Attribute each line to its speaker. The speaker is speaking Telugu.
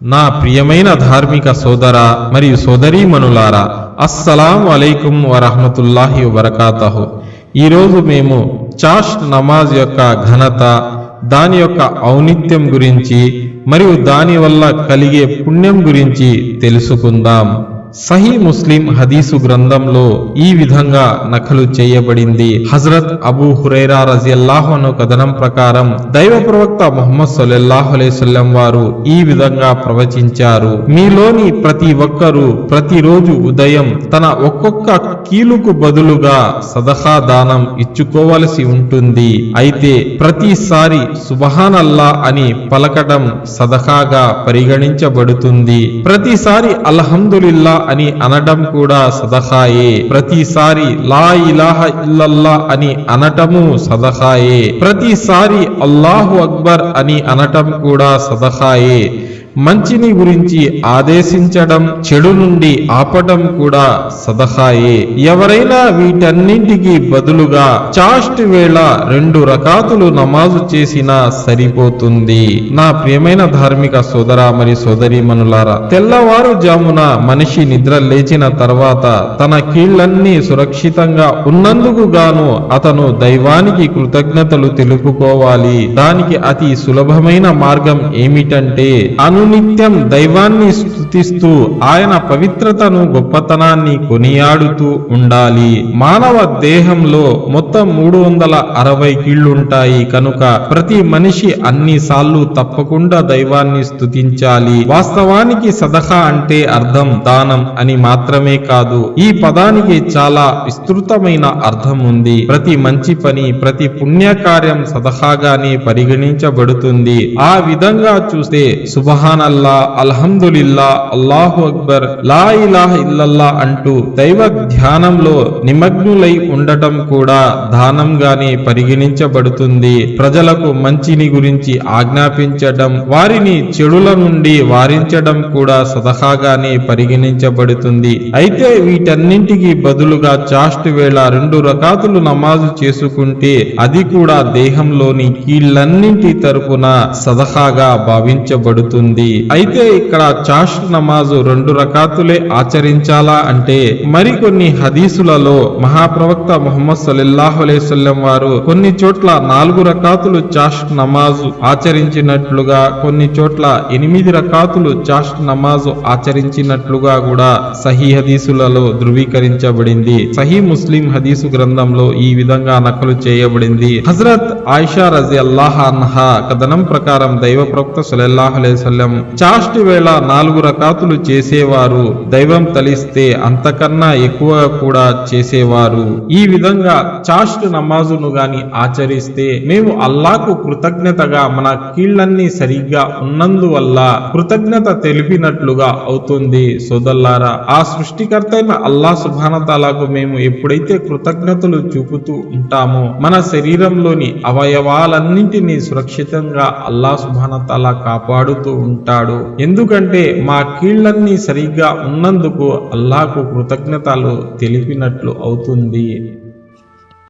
Speaker 1: నా ప్రియమైన ధార్మిక సోదర మరియు సోదరీమణులారా అస్సలాం అలైకుం వరహమతుల్లాహి వరకాతహు ఈరోజు మేము చాష్ నమాజ్ యొక్క ఘనత దాని యొక్క ఔనిత్యం గురించి మరియు దాని వల్ల కలిగే పుణ్యం గురించి తెలుసుకుందాం. సహీ ముస్లిం హదీసు గ్రంథంలో ఈ విధంగా నకలు చేయబడింది. హజరత్ అబూ హురైరా రజియల్లాహు కథనం ప్రకారం దైవ ప్రవక్త మొహమ్మద్ సల్లల్లాహు వారు ఈ విధంగా ప్రవచించారు. మీలోని ప్రతి ఒక్కరూ ప్రతిరోజు ఉదయం తన ఒక్కొక్క కీలుకు బదులుగా సదహా దానం ఇచ్చుకోవలసి ఉంటుంది. అయితే ప్రతిసారి సుబహానల్లా అని పలకడం సదహాగా పరిగణించబడుతుంది. ప్రతిసారి అల్హమ్దులిల్లా అని అనడం కూడా సదహాయే ప్రతిసారి లా ఇలాహ ఇల్లల్లా అని అనటము సదహాయే ప్రతిసారి అల్లాహు అక్బర్ అని అనటం కూడా సదహాయే మంచిని గురించి ఆదేశించడం చెడు నుండి ఆపటం కూడా సదహాయే. ఎవరైనా వీటన్నింటికి బదులుగా చాస్ట్ వేళ రెండు రకాతులు నమాజు చేసినా సరిపోతుంది. నా ప్రియమైన ధార్మిక సోదర మరి సోదరీమణులారా తెల్లవారుజామున మనిషి నిద్ర లేచిన తర్వాత తన కీళ్ళన్నీ సురక్షితంగా ఉన్నందుకు గాను అతను దైవానికి కృతజ్ఞతలు తెలుపుకోవాలి. దానికి అతి సులభమైన మార్గం ఏమిటంటే అనునిత్యం దైవాన్ని స్థుతిస్తూ ఆయన పవిత్రతను గొప్పతనాన్ని కొనియాడుతూ ఉండాలి. మానవ దేహంలో మొత్తం మూడు వందల అరవై కీళ్ళుంటాయి కనుక ప్రతి మనిషి అన్ని సార్లు తప్పకుండా దైవాన్ని స్థుతించాలి వాస్తవానికి సదహా అంటే అర్థం దానం అని మాత్రమే కాదు. ఈ పదానికి చాలా విస్తృతమైన అర్థం ఉంది. ప్రతి మంచి పని ప్రతి పుణ్యకార్యం సదహాగానే పరిగణించబడుతుంది. ఆ విధంగా చూస్తే సుబహానల్లా అల్హమ్దులిల్లా అల్లాహు అక్బర్ లా ఇలాహ ఇల్లల్లా అంటూ దైవ ధ్యానంలో నిమగ్నులై ఉండటం కూడా దానంగానే పరిగణించబడుతుంది. ప్రజలకు మంచిని గురించి ఆజ్ఞాపించడం వారిని చెడుల నుండి వారించడం కూడా సదహాగానే పరిగణించబడుతుంది. అయితే వీటన్నింటికి బదులుగా చాస్ట్ వేళ రెండు రకాతులు నమాజు చేసుకుంటే అది కూడా దేహంలోని కీళ్ళన్నింటి తరపున సదహాగా భావించబడుతుంది. అయితే ఇక్కడ చాష్ నమాజు రెండు రకాతులే ఆచరించాలా అంటే మరికొన్ని హదీసులలో మహాప్రవక్త ముహమ్మద్ సల్లల్లాహు అలైవల్లం వారు కొన్ని చోట్ల నాలుగు రకాతులు చాష్ నమాజు ఆచరించినట్లుగా కొన్ని చోట్ల ఎనిమిది రకాతులు చాష్ నమాజు ఆచరించినట్లుగా కూడా సహీ హదీసులలో ధృవీకరించబడింది. సహీ ముస్లిం హదీసు గ్రంథంలో ఈ విధంగా నకలు చేయబడింది. హజరత్ ఆయిషా రజి అల్లాహ్ అన్హా కథనం ప్రకారం దైవ ప్రవక్త సల్లల్లాహు వసల్లం చాస్ట్ వేళ నాలుగు రకాతులు చేసేవారు దైవం తలిస్తే అంతకన్నా ఎక్కువ కూడా చేసేవారు. ఈ విధంగా చాస్ట్ నమాజును గాని ఆచరిస్తే మేము అల్లాకు కృతజ్ఞతగా మన కీళ్ళన్నీ సరిగ్గా ఉన్నందువల్ల కృతజ్ఞత తెలిపినట్లుగా అవుతుంది. సోదల్లారా ఆ సృష్టికర్త అయిన అల్లా సుభానతాలకు మేము ఎప్పుడైతే కృతజ్ఞతలు చూపుతూ ఉంటామో మన శరీరంలోని అవయవాలన్నింటినీ సురక్షితంగా అల్లా సుభానతాలా కాపాడుతూ ఉంటాడు. ఎందుకంటే మా కీళ్ళన్నీ సరిగ్గా ఉన్నందుకు అల్లాకు కృతజ్ఞతలు తెలిపినట్లు అవుతుంది.